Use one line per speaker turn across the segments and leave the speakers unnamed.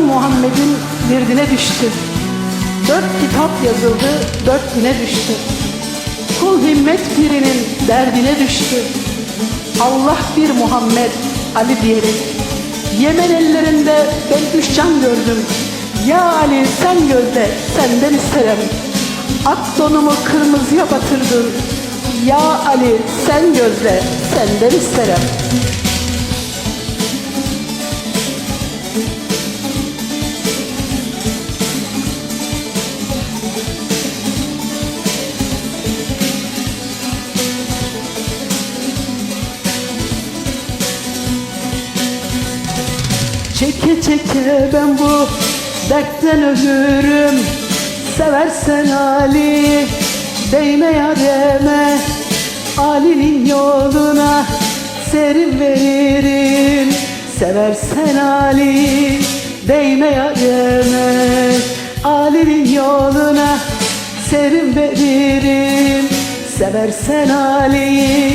Muhammed'in virdine düştü. Dört kitap yazıldı, dört bine düştü. Kul himmet birinin derdine düştü. Allah bir Muhammed Ali diyerek Yemen ellerinde ben üç can gördüm. Ya Ali sen gözle senden isterim. Ak donumu kırmızıya batırdın. Ya Ali sen gözle senden isterim. Çeke çeke ben bu dertten ölürüm Seversen Ali değme yareme. Ali'nin yoluna serin veririm. Seversen Ali değme yareme. Ali'nin yoluna serin veririm. Seversen Ali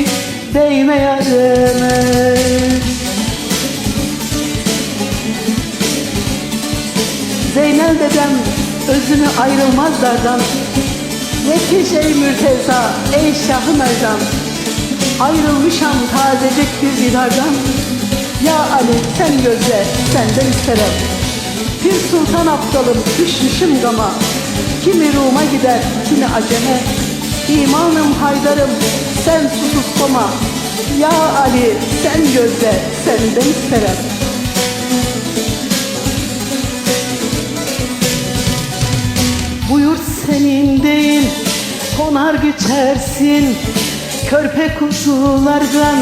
özünü ayrılmaz dardan Yetiş ey mürteza ey şahı merdan Ayrılmışam tazecik bir didardan Ya Ali sen gözle senden isterim Pir Sultan Abdalım düşmüşüm gama. Kimi Rum'a gider kimi Acem'e. İmanım haydarım sen susuz koma. Ya Ali sen gözle senden isterim senin değil konar geçersin Körpe kuzulardan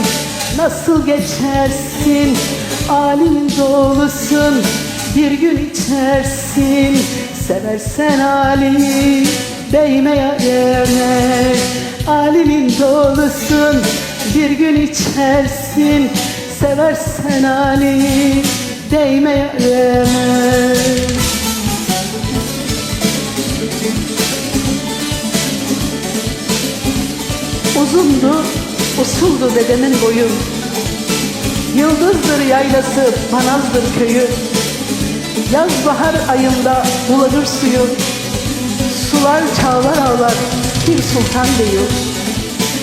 nasıl geçersin? Alimin dolusun bir gün içersin. Seversen Ali değme. Yareme Alimin dolusun bir gün içersin. Seversen Ali değme. yareme Uzundu, usuldu dedemin boyu. Yıldızdır yaylası, panazdır köyü. Yaz bahar ayında bulanır suyu. Sular çağlar ağlar, Pir Sultan diyor.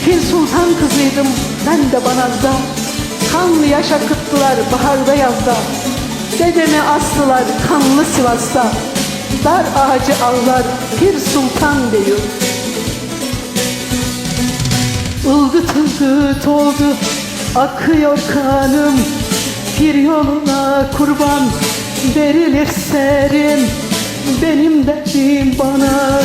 Pir Sultan kızıydım ben de banazda. Kanlı yaş akıttılar baharda yazda. Dedemi astılar kanlı Sivas'ta. Dar ağacı ağlar Pir Sultan diyor. Ilgıt ılgıt oldu akıyor kanım. Bir yoluna kurban verilir serim. Benim derdim bana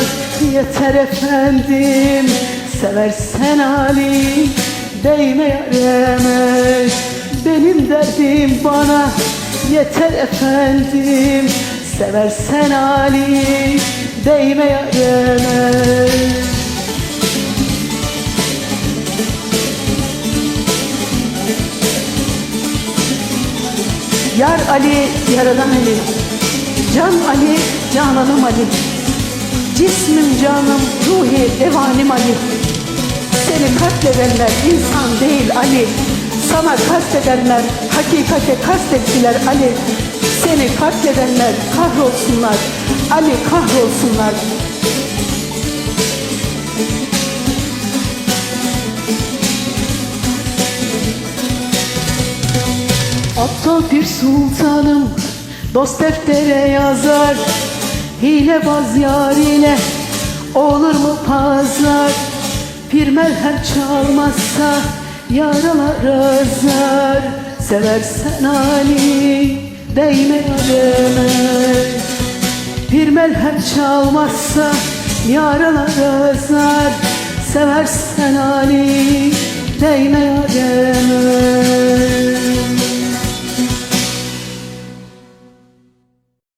yeter efendim? Seversen Ali değme yareme. Benim derdim bana yeter efendim. Seversen Ali değme yareme Yar Ali, yaradan Ali. Can Ali, cananım Ali. Cismim canım, ruhi evanim Ali. Seni katledenler insan değil Ali. Sana kastedenler hakikate kastettiler Ali. Seni katledenler kahrolsunlar. Ali kahrolsunlar. Aptal bir sultanım dost deftere yazar. Hilebaz yar ile olur mu pazar? Bir merhem çalmazsa yaralar azar Seversen Ali değme yareme. Bir merhem çalmazsa yaralar azar Seversen Ali değme yareme